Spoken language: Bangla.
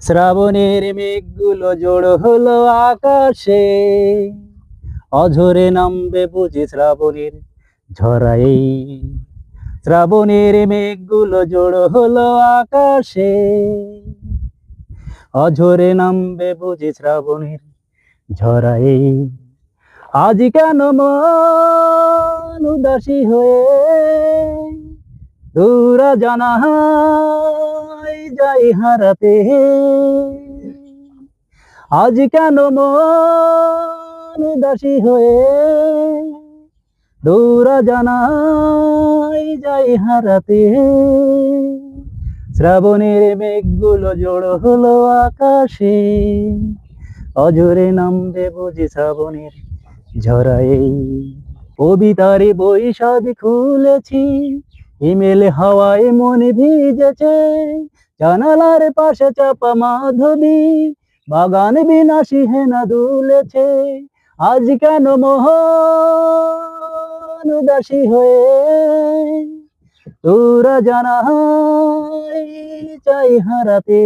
শ্রাবণের মেঘগুলো জোড় হলো আকাশে। অঝরে নামবে বুঝি শ্রাবণের ঝরাই শ্রাবণের মেঘগুলো জোড় হলো আকাশে। অঝরে নামবে বুঝি শ্রাবণের ঝরাই আজ কেন উদাসী হয়ে? দূরা জানা যাই হারাতে। আজ কেন মন উদাসী হয়ে দূরা জানাই যাই হারাতে? শ্রাবণের মেঘগুলো জোড় হলো আকাশে অজরে নামবে বুঝি শ্রাবণের ঝরাই কবিতারে সবই খুলেছি ইমেল হাওয়ায় মনে ভিজেছে, জানালার পাশে চাপা মাধবী, বাগান বিনাশী হেনা দুলেছে। আজ কেন মোহন উদাসী হয়ে তোরা জানাই চাই হারাতে।